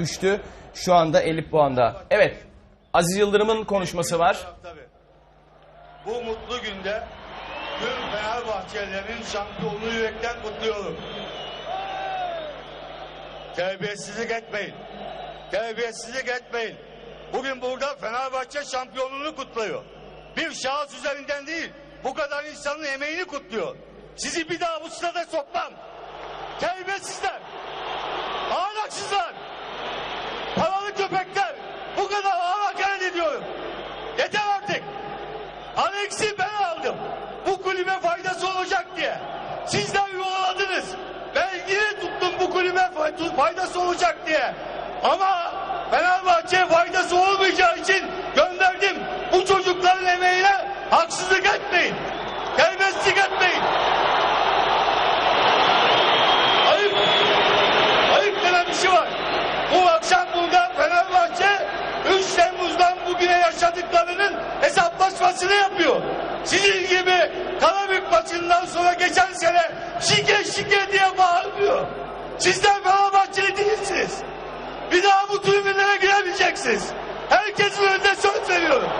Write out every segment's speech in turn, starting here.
düştü. Şu anda 50 puanda. Evet. Aziz Yıldırım'ın konuşması var. Bu mutlu günde tüm Fenerbahçelilerin şampiyonluğu yürekten kutluyorum. Terbiyesizlik etmeyin. Terbiyesizlik etmeyin. Bugün burada Fenerbahçe şampiyonluğunu kutluyor. Bir şahıs üzerinden değil, bu kadar insanın emeğini kutluyor. Sizi bir daha bu sırada sokmam. Terbiyesizler. Ahlaksızlar. Alex'i ben aldım. Bu kulübe faydası olacak diye. Sizler yollamadınız. Belgini tuttum bu kulübe fay- faydası olacak diye. Ama Fenerbahçe'ye faydası olmayacağı için gönderdim. Bu çocukların emeğine haksızlık etmeyin. Terbiyesizlik etmeyin. Ayıp. Ayıp denen bir şey var. Bu akşam burada Fenerbahçe 3 Temmuz'dan bugüne yaşadıklarının hesaplaşmasını yapıyor. Sizin gibi Karabük maçından sonra geçen sene şike şike diye bağırmıyor. Sizler Fenerbahçeli değilsiniz. Bir daha bu tribünlere giremeyeceksiniz. Herkesin önünde söz veriyorum.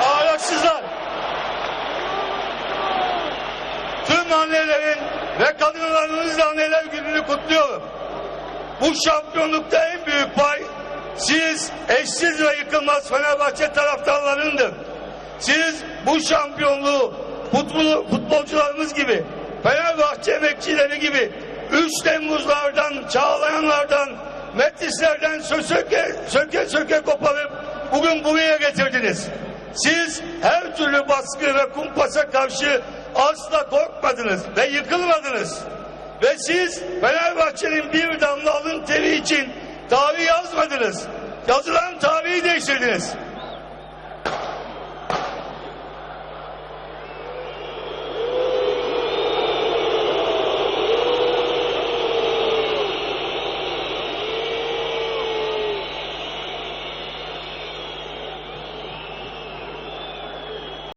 Ahlaksızlar. Tüm annelerin ve kadınlarınızla anneler gününü kutluyorum. Bu şampiyonlukta en büyük pay siz eşsiz ve yıkılmaz Fenerbahçe taraftarlarındır. Siz bu şampiyonluğu futbol, futbolcularımız gibi Fenerbahçe emekçileri gibi 3 Temmuzlardan, Çağlayanlardan, Metlislerden söke söke, söke koparıp bugün buraya getirdiniz. Siz her türlü baskı ve kumpasa karşı asla korkmadınız ve yıkılmadınız. Ve siz Fenerbahçe'nin bir damla alın teri için tarih yazmadınız. Yazılan tarihi değiştirdiniz.